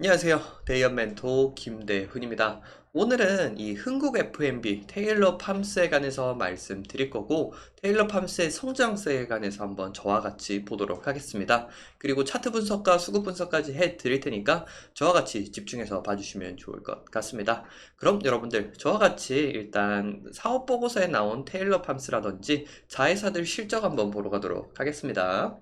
안녕하세요. 대연 멘토 김대훈입니다. 오늘은 이 흥국 F&B 테일러 팜스에 관해서 말씀드릴 거고 테일러 팜스의 성장세에 관해서 한번 저와 같이 보도록 하겠습니다. 그리고 차트 분석과 수급 분석까지 해 드릴 테니까 저와 같이 집중해서 봐주시면 좋을 것 같습니다. 그럼 여러분들 저와 같이 일단 사업 보고서에 나온 테일러 팜스라든지 자회사들 실적 한번 보러 가도록 하겠습니다.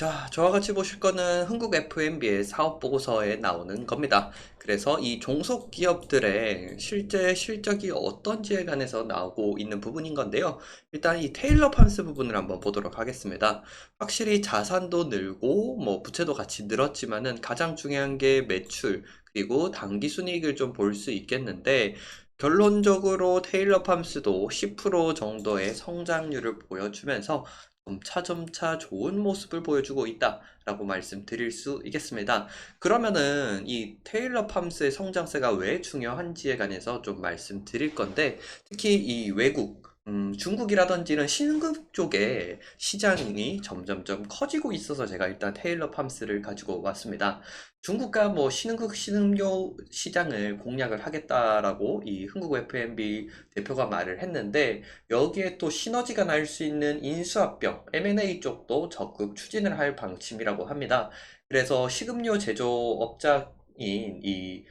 자, 저와 같이 보실 거는 흥국 F&B의 사업 보고서에 나오는 겁니다. 그래서 이 종속 기업들의 실제 실적이 어떤지에 관해서 나오고 있는 부분인 건데요. 일단 이 테일러 팜스 부분을 한번 보도록 하겠습니다. 확실히 자산도 늘고 뭐 부채도 같이 늘었지만은 가장 중요한 게 매출 그리고 당기 순이익을 좀 볼 수 있겠는데 결론적으로 테일러 팜스도 10% 정도의 성장률을 보여주면서 점차 점차 좋은 모습을 보여주고 있다라고 말씀드릴 수 있겠습니다. 그러면은 이 테일러 팜스의 성장세가 왜 중요한지에 관해서 좀 말씀드릴 건데 특히 이 외국 음, 중국이라든지 이런 신흥국 쪽에 시장이 점점점 커지고 있어서 제가 일단 테일러 팜스를 가지고 왔습니다. 중국과 뭐 신흥국 신흥료 시장을 공략을 하겠다라고 이 흥국 F&B 대표가 말을 했는데 여기에 또 시너지가 날 수 있는 인수합병, M&A 쪽도 적극 추진을 할 방침이라고 합니다. 그래서 식음료 제조업자인 이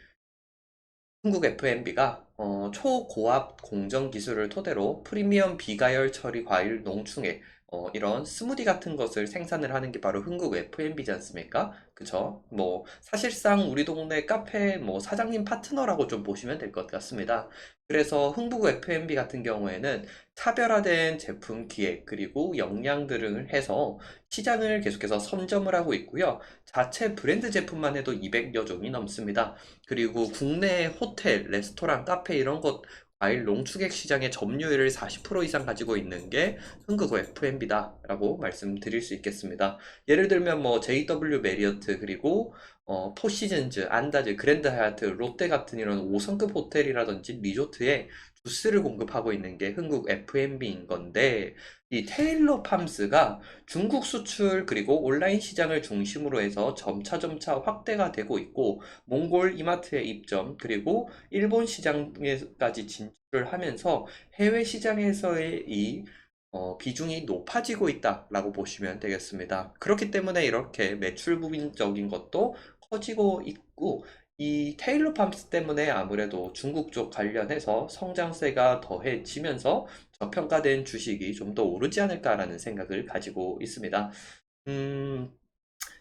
한국 F&B가 어, 초고압 공정 기술을 토대로 프리미엄 비가열 처리 과일 농축액 어, 이런 스무디 같은 것을 생산을 하는 게 바로 흥국 F&B지 않습니까? 그쵸? 뭐 사실상 우리 동네 카페 뭐 사장님 파트너라고 좀 보시면 될 것 같습니다. 그래서 흥국 F&B 같은 경우에는 차별화된 제품 기획 그리고 역량 등을 해서 시장을 계속해서 선점을 하고 있고요. 자체 브랜드 제품만 해도 200여 종이 넘습니다. 그리고 국내 호텔, 레스토랑, 카페 이런 것 과일 농축액 시장의 점유율을 40% 이상 가지고 있는 게 흥국 F&B다 라고 말씀드릴 수 있겠습니다. 예를 들면 뭐 JW 메리어트 그리고 어, 포시즌즈, 안다즈, 그랜드 하얏트, 롯데 같은 이런 5성급 호텔이라든지 리조트에 주스를 공급하고 있는 게 흥국 F&B인 건데 이 테일러 팜스가 중국 수출 그리고 온라인 시장을 중심으로 해서 점차점차 확대가 되고 있고 몽골 이마트의 입점 그리고 일본 시장에까지 진출을 하면서 해외 시장에서의 이 어, 비중이 높아지고 있다라고 보시면 되겠습니다. 그렇기 때문에 이렇게 매출 부분적인 것도 커지고 있고 이 테일러 팜스 때문에 아무래도 중국 쪽 관련해서 성장세가 더해지면서 저평가된 주식이 좀 더 오르지 않을까라는 생각을 가지고 있습니다. 음,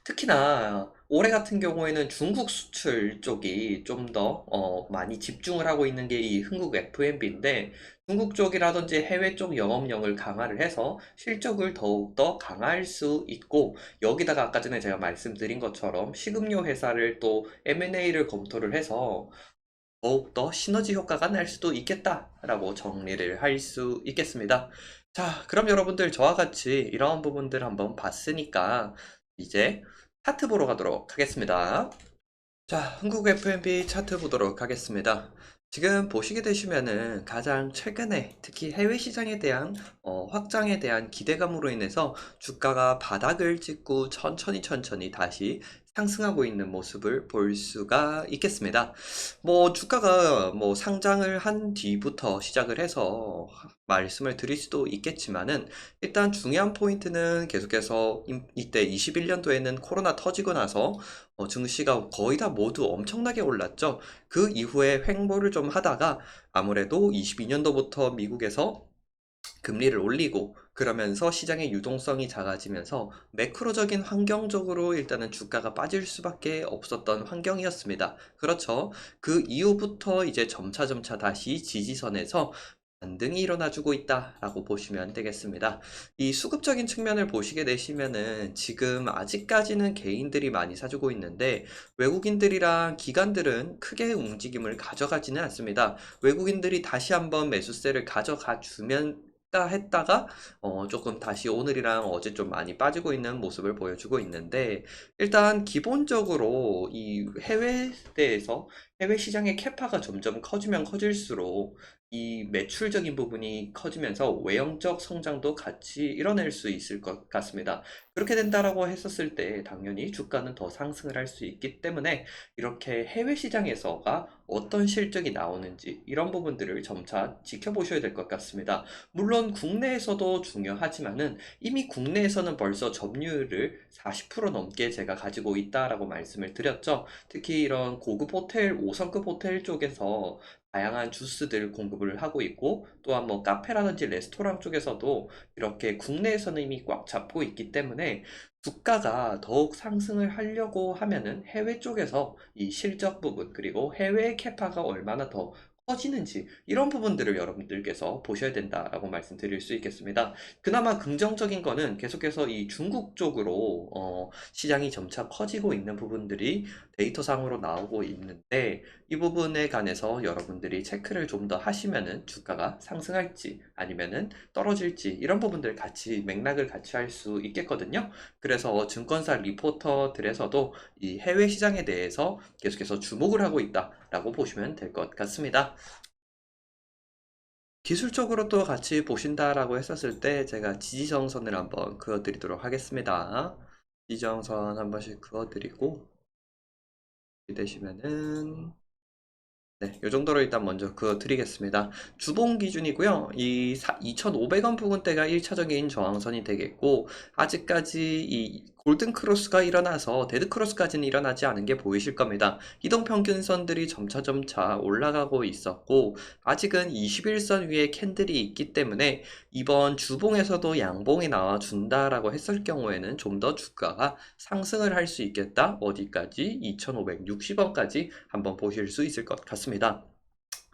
특히나 올해 같은 경우에는 중국 수출 쪽이 좀더 어, 많이 집중을 하고 있는 게 이 흥국 F&B인데 중국 쪽이라든지 해외 쪽 영업력을 강화를 해서 실적을 더욱더 강화할 수 있고 여기다가 아까 전에 제가 말씀드린 것처럼 식음료 회사를 또 M&A를 검토를 해서 더욱더 시너지 효과가 날 수도 있겠다라고 정리를 할 수 있겠습니다. 자, 그럼 여러분들 저와 같이 이러한 부분들 한번 봤으니까 이제 차트 보러 가도록 하겠습니다. 자, 한국 F&B 차트 보도록 하겠습니다. 지금 보시게 되시면은 가장 최근에 특히 해외 시장에 대한 어, 확장에 대한 기대감으로 인해서 주가가 바닥을 찍고 천천히 천천히 다시 상승하고 있는 모습을 볼 수가 있겠습니다. 뭐 주가가 뭐 상장을 한 뒤부터 시작을 해서 말씀을 드릴 수도 있겠지만은 일단 중요한 포인트는 계속해서 임- 이때 21년도에는 코로나 터지고 나서 어, 증시가 거의 다 모두 엄청나게 올랐죠. 그 이후에 횡보를 좀 하다가 아무래도 22년도부터 미국에서 금리를 올리고 그러면서 시장의 유동성이 작아지면서 매크로적인 환경적으로 일단은 주가가 빠질 수밖에 없었던 환경이었습니다. 그렇죠. 그 이후부터 이제 점차점차 다시 지지선에서 반등이 일어나주고 있다라고 보시면 되겠습니다. 이 수급적인 측면을 보시게 되시면은 지금 아직까지는 개인들이 많이 사주고 있는데 외국인들이랑 기관들은 크게 움직임을 가져가지는 않습니다. 외국인들이 다시 한번 매수세를 가져가 주면 다 했다가 어 조금 다시 오늘이랑 어제 좀 많이 빠지고 있는 모습을 보여주고 있는데 일단 기본적으로 이 해외에서 해외 시장의 캐파가 점점 커지면 커질수록 이 매출적인 부분이 커지면서 외형적 성장도 같이 이뤄낼 수 있을 것 같습니다. 그렇게 된다라고 했었을 때 당연히 주가는 더 상승을 할 수 있기 때문에 이렇게 해외 시장에서가 어떤 실적이 나오는지 이런 부분들을 점차 지켜보셔야 될 것 같습니다. 물론 국내에서도 중요하지만은 이미 국내에서는 벌써 점유율을 40% 넘게 제가 가지고 있다라고 말씀을 드렸죠. 특히 이런 고급 호텔, 5성급 호텔 쪽에서 다양한 주스들 공급을 하고 있고 또한 뭐 카페라든지 레스토랑 쪽에서도 이렇게 국내에서는 이미 꽉 잡고 있기 때문에 주가가 더욱 상승을 하려고 하면은 해외 쪽에서 이 실적 부분 그리고 해외 캐파가 얼마나 더 커지는지 이런 부분들을 여러분들께서 보셔야 된다라고 말씀드릴 수 있겠습니다. 그나마 긍정적인 거는 계속해서 이 중국 쪽으로 어, 시장이 점차 커지고 있는 부분들이 데이터상으로 나오고 있는데 이 부분에 관해서 여러분들이 체크를 좀 더 하시면은 주가가 상승할지 아니면은 떨어질지 이런 부분들 같이 맥락을 같이 할 수 있겠거든요. 그래서 증권사 리포터들에서도 이 해외 시장에 대해서 계속해서 주목을 하고 있다 라고 보시면 될 것 같습니다. 기술적으로 또 같이 보신다라고 했었을 때 제가 지지정선을 한번 그어드리도록 하겠습니다. 지지정선 한 번씩 그어드리고 되시면은 네, 이 정도로 일단 먼저 그어드리겠습니다. 주봉 기준이고요. 이 2,500원 부근대가 1차적인 저항선이 되겠고 아직까지 이 골든 크로스가 일어나서 데드 크로스까지는 일어나지 않은 게 보이실 겁니다. 이동 평균선들이 점차 점차 올라가고 있었고 아직은 21선 위에 캔들이 있기 때문에 이번 주봉에서도 양봉이 나와 준다라고 했을 경우에는 좀 더 주가가 상승을 할 수 있겠다. 어디까지? 2,560원까지 한번 보실 수 있을 것 같습니다.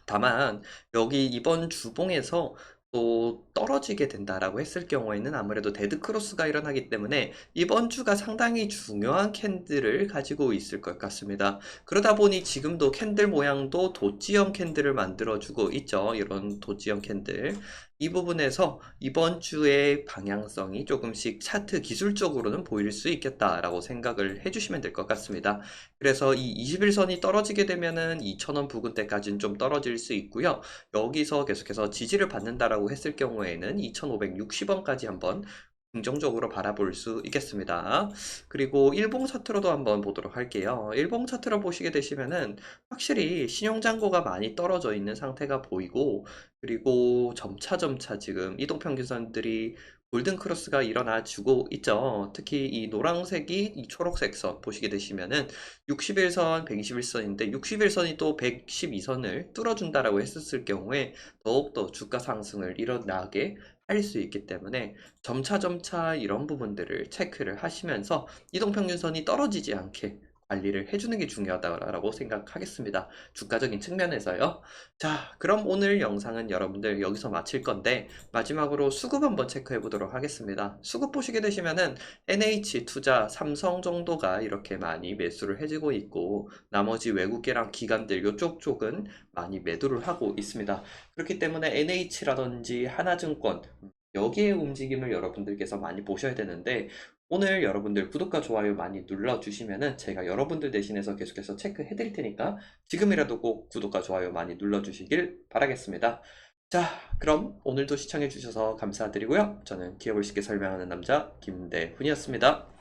다만 여기 이번 주봉에서 또 떨어지게 된다라고 했을 경우에는 아무래도 데드 크로스가 일어나기 때문에 이번 주가 상당히 중요한 캔들을 가지고 있을 것 같습니다. 그러다 보니 지금도 캔들 모양도 도지형 캔들을 만들어주고 있죠. 이런 도지형 캔들. 이 부분에서 이번 주의 방향성이 조금씩 차트 기술적으로는 보일 수 있겠다라고 생각을 해주시면 될 것 같습니다. 그래서 이 21선이 떨어지게 되면은 2,000원 부근대까지는 좀 떨어질 수 있고요. 여기서 계속해서 지지를 받는다라고 했을 경우에는 2,560원까지 한번 긍정적으로 바라볼 수 있겠습니다. 그리고 일봉 차트로도 한번 보도록 할게요. 일봉 차트로 보시게 되시면은 확실히 신용잔고가 많이 떨어져 있는 상태가 보이고 그리고 점차 점차 지금 이동평균선들이 골든 크로스가 일어나 주고 있죠. 특히 이 노란색이 이 초록색 선 보시게 되시면은 61선, 121선인데 61선이 또 112선을 뚫어준다라고 했었을 경우에 더욱더 주가 상승을 일어나게 할 수 있기 때문에 점차 점차 이런 부분들을 체크를 하시면서 이동평균선이 떨어지지 않게 관리를 해주는 게 중요하다고 생각하겠습니다. 주가적인 측면에서요. 자, 그럼 오늘 영상은 여러분들 여기서 마칠 건데 마지막으로 수급 한번 체크해 보도록 하겠습니다. 수급 보시게 되시면은 NH 투자, 삼성 정도가 이렇게 많이 매수를 해주고 있고 나머지 외국계랑 기관들 이쪽 쪽은 많이 매도를 하고 있습니다. 그렇기 때문에 NH라든지 하나증권 여기에 움직임을 여러분들께서 많이 보셔야 되는데 오늘 여러분들 구독과 좋아요 많이 눌러주시면은 제가 여러분들 대신해서 계속해서 체크해 드릴 테니까 지금이라도 꼭 구독과 좋아요 많이 눌러주시길 바라겠습니다. 자, 그럼 오늘도 시청해 주셔서 감사드리고요. 저는 기업을 쉽게 설명하는 남자 김대훈이었습니다.